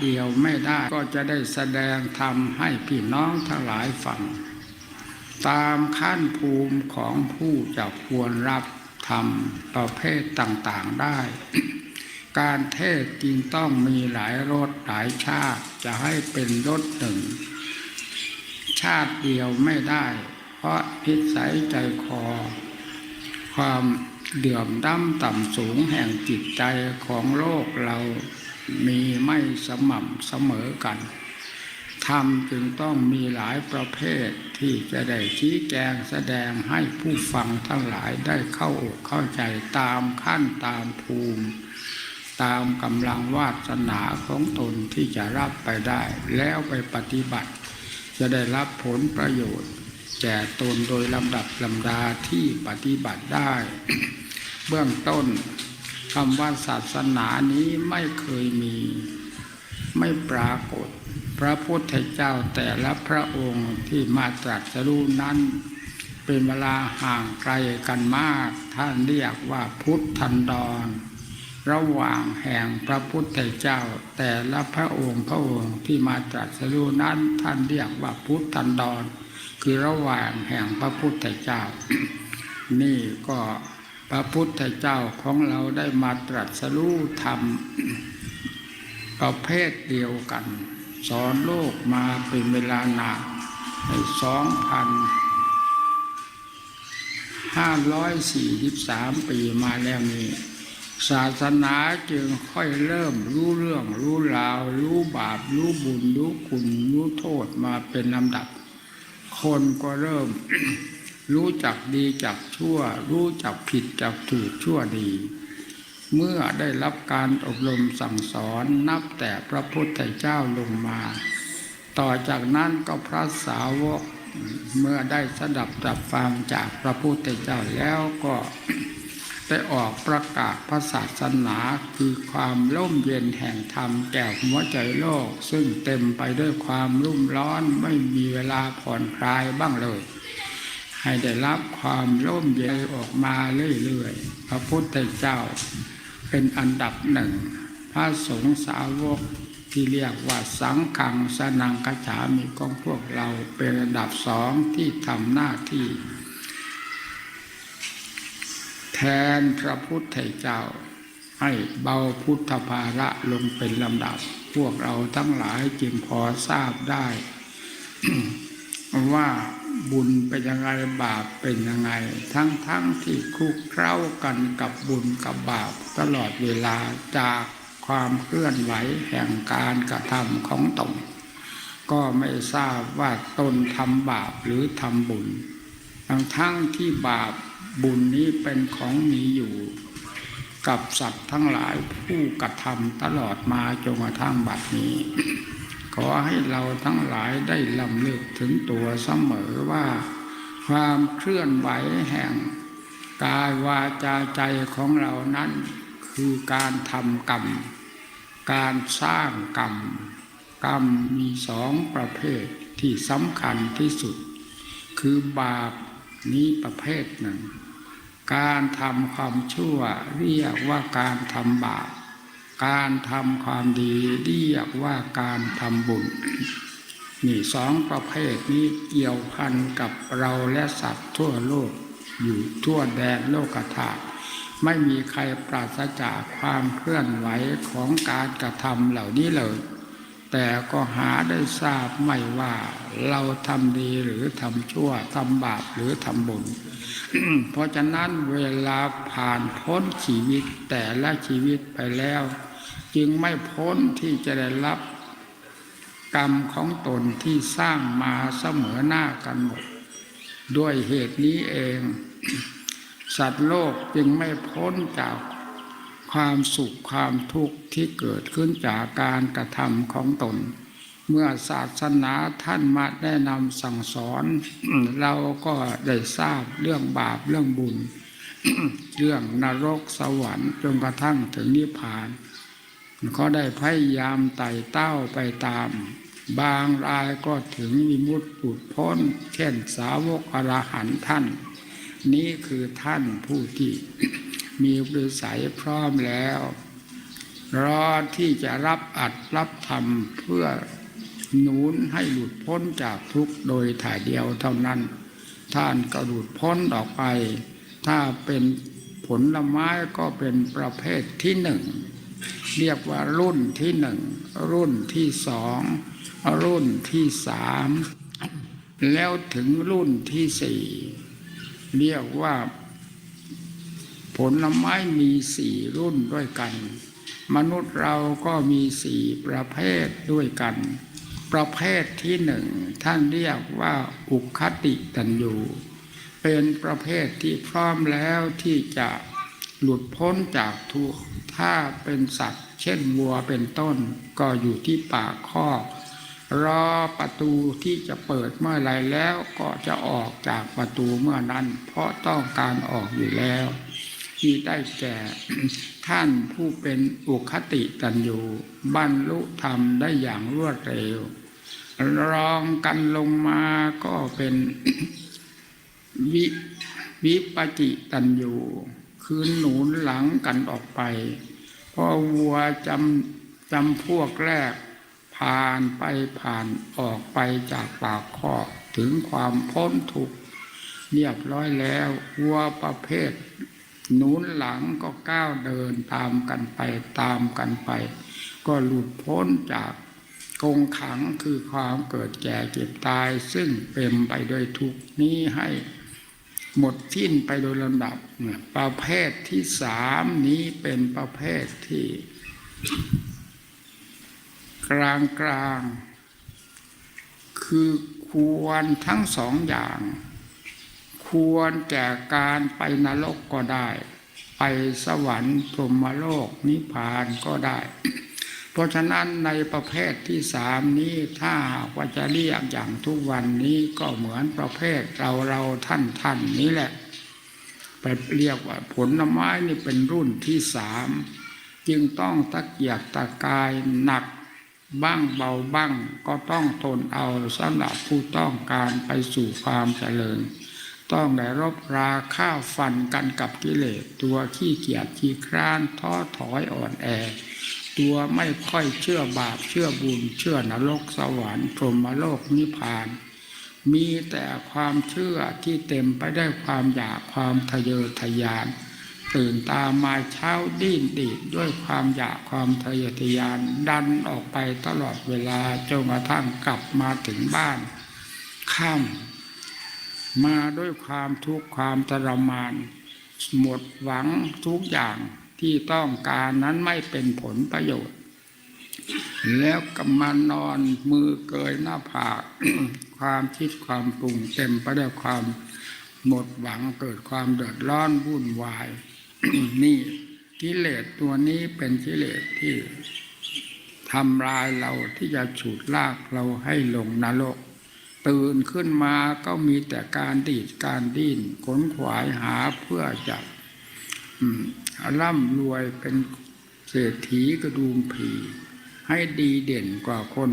เดียวไม่ได้ก็จะได้แสดงธรรมให้พี่น้องทั้งหลายฟัง ตามขั้นภูมิของผู้จะควรรับธรรมประเภทต่างๆได้ การเทศจึงต้องมีหลายรสหลายชาติจะให้เป็นรสหนึ่ง ชาติเดียวไม่ได้ เพราะพิสัยใจคอ ความเดือมด้ำต่ำสูงแห่งจิตใจของโลกเรา มีไม่สม่ำเสมอกันธรรมจึงต้องมีหลายประเภทที่จะได้ชี้แจงแสดงให้ผู้ฟังทั้งหลายได้เข้าอกเข้าใจตามขั้นตามภูมิ ตามกำลังวาสนาของตนที่จะรับไปได้ แล้วไปปฏิบัติ จะได้รับผลประโยชน์แก่ตนโดยลำดับลำดาที่ปฏิบัติได้ เบื้องต้น คำว่าศาสนานี้ไม่เคยมี ไม่ปรากฏ พระพุทธเจ้าแต่ละพระองค์ที่มาตรัสรู้นั้น เป็นเวลาห่างไกลกันมาก ท่านเรียกว่าพุทธันดร ระหว่างแห่งพระพุทธเจ้า แต่ละพระองค์พระองค์ที่มาตรัสรู้นั้น ท่านเรียกว่าพุทธันดร คือระหว่างแห่งพระพุทธเจ้า นี่ก็ พระพุทธเจ้าของเราได้มาตรัสรู้ธรรมประเภทเดียวกัน สอนโลกมาเป็นเวลานานในสองพันห้าร้อยสี่สิบสามปีมาแล้วนี้ศาสนาจึงค่อยเริ่มรู้เรื่องรู้ราว รู้บาป รู้บุญ รู้คุณ รู้โทษมาเป็นลำดับ คนก็เริ่ม รู้จักดีจักชั่ว รู้จักผิดจักถูกชั่วดี เมื่อได้รับการอบรมสั่งสอนนับแต่พระพุทธเจ้าลงมา ต่อจากนั้นก็พระสาวกเมื่อได้สดับจับฟังจากพระพุทธเจ้าแล้วก็ได้ออกประกาศพระศาสนาคือความร่มเย็นแห่งธรรมแก่หัวใจโลก ซึ่งเต็มไปด้วยความรุ่มร้อนไม่มีเวลาผ่อนคลายบ้างเลย ให้ได้รับความร่มเย็นออกมาเรื่อยๆ พระพุทธเจ้าเป็นอันดับหนึ่ง พระสงฆ์สาวกที่เรียกว่าสังฆังสนังกฉามีของพวกเราเป็นอันดับสองที่ทำหน้าที่ แทนพระพุทธเจ้าให้เบาพุทธภาระลงเป็นลำดับ พวกเราทั้งหลายจึงพอทราบได้ ว่า บุญเป็นยังไงบาปเป็นยังไง ทั้งทั้งที่คุกเคล้ากันกับบุญกับบาปตลอดเวลาจากความเคลื่อนไหวแห่งการกระทำของตนก็ไม่ทราบว่าตนทำบาปหรือทำบุญ ทั้งทั้งที่บาปบุญนี้เป็นของมีอยู่ กับสัตว์ทั้งหลายผู้กระทำตลอดมาจนกระทั่งบัดนี้ ขอให้เราทั้งหลายได้ลำลึกถึงตัวเสมอว่า ความเคลื่อนไหวแห่ง กายวาจาใจของเรานั้น คือการทำกรรม การสร้างกรรม กรรมมีสองประเภทที่สำคัญที่สุด คือบาปนี้ประเภทหนึ่ง การทำความชั่วเรียกว่าการทำบาป การทำความดีเรียกว่าการทำบุญนี่สองประเภทนี้เกี่ยวพันกับเราและสัตว์ทั่วโลก อยู่ทั่วแดนโลกธาตุไม่มีใครปราศจากความเคลื่อนไหวของการกระทำเหล่านี้เลย แต่ก็หาได้ทราบไม่ว่าเราทำดีหรือทำชั่วทำบาปหรือทำบุญ เพราะฉะนั้นเวลาผ่านพ้นชีวิตแต่ละชีวิตไปแล้ว จึงไม่พ้นที่จะได้รับกรรมของตนที่สร้างมาเสมอหน้ากันหมด ด้วยเหตุนี้เอง สัตว์โลกจึงไม่พ้นจากความสุขความทุกข์ที่เกิดขึ้นจากการกระทำของตน เมื่อศาสนาท่านมาแนะนำสั่งสอน เราก็ได้ทราบเรื่องบาปเรื่องบุญ เรื่องนรกสวรรค์จนกระทั่งถึงนิพพาน เขาได้พยายามไต่เต้าไปตาม บางรายก็ถึงวิมุตติปุดพ้น เช่นสาวกอรหันท่าน นี้คือท่านผู้ที่มีบริสัยพร้อมแล้ว รอที่จะรับอัดรับทำเพื่อหนุนให้หลุดพ้นจากทุกข์โดยถ่ายเดียวเท่านั้น ท่านก็หลุดพ้นออกไป ถ้าเป็นผลไม้ก็เป็นประเภทที่หนึ่ง เรียกว่ารุ่นที่หนึ่งรุ่นที่สองรุ่นที่สามแล้วถึงรุ่นที่สี่เรียกว่า ผลไม้มีสี่รุ่นด้วยกัน มนุษย์เราก็มีสี่ประเภทด้วยกัน ประเภทที่หนึ่งท่านเรียกว่าอุคติตันยูเป็นประเภทที่พร้อมแล้วที่จะ หลุดพ้นจากทุกข์ถ้าเป็นสัตว์ เช่นวัวเป็นต้น ก็อยู่ที่ปากคอกรอประตูที่จะเปิดเมื่อไรแล้วก็จะออกจากประตูเมื่อนั้น เพราะต้องการออกอยู่แล้วที่ได้แก่ท่านผู้เป็นอุคติตันยูบรรลุธรรมได้อย่างรวดเร็ว รองกันลงมาก็เป็นวิวิปจิตันยู คือหนุนหลังกันออกไปเพอวัวจำจำพวกแรก ผ่านไปผ่านออกไปจากปากคอกถึงความพ้นทุกข์เรียบร้อยแล้ววัวประเภทหนุนหลังก็ก้าวเดินตามกันไปตามกันไป ก็หลุดพ้นจากกงขังคือความเกิดแก่เจ็บตายซึ่งเป็นไปโดยทุกนี้ให้ หมดสิ้นไปโดยลำดับเนี่ยประเภทที่สามนี้เป็นประเภทที่ กลางกลางๆคือควรทั้งสองอย่าง ควรแก่การไปนรกก็ได้ ไปสวรรค์พรหมโลกนิพพานก็ได้ เพราะฉะนั้นในประเภทที่สามนี้ถ้าหากว่าจะเรียกอย่างทุกวันนี้ก็เหมือนประเภทเราเราท่านท่านนี้แหละไปเรียกว่าผลไม้นี่เป็นรุ่นที่สามจึงต้องตะเกียกตะกายหนักบ้างเบาบ้างก็ต้องทนเอาสำหรับผู้ต้องการไปสู่ความเจริญ ต้องได้รบราข้าวฟันกันกับกิเลสตัวขี้เกียจขี้คร้านท้อถอยอ่อนแอ ตัวไม่ค่อยเชื่อบาปเชื่อบุญ เชื่อนรกสวรรค์พรหมโลกนิพพาน มีแต่ความเชื่อที่เต็มไปได้วยความอยากความทะเยอทะยาน ตื่นตามาเช้าดิ้นดีดด้วยความอยากความทะเยอทะยาน ดันออกไปตลอดเวลาจนกระทั่งกลับมาถึงบ้านค่ำมาด้วยความทุกข์ความทรมาน หมดหวังทุกอย่าง ที่ต้องการนั้นไม่เป็นผลประโยชน์ แล้วก็มานอนมือเกยหน้าผากความคิดความปรุงเต็มไปด้วยความหมดหวังเกิดความเดือดร้อนวุ่นวาย นี่กิเลสตัวนี้เป็นกิเลสที่ทำลายเราที่จะฉุดลากเราให้ลงนรกตื่นขึ้นมาก็มีแต่การดีดการดิ้นขนขวายหาเพื่อจะ ร่ำรวยเป็นเศรษฐีกระดูมผีให้ดีเด่นกว่าคน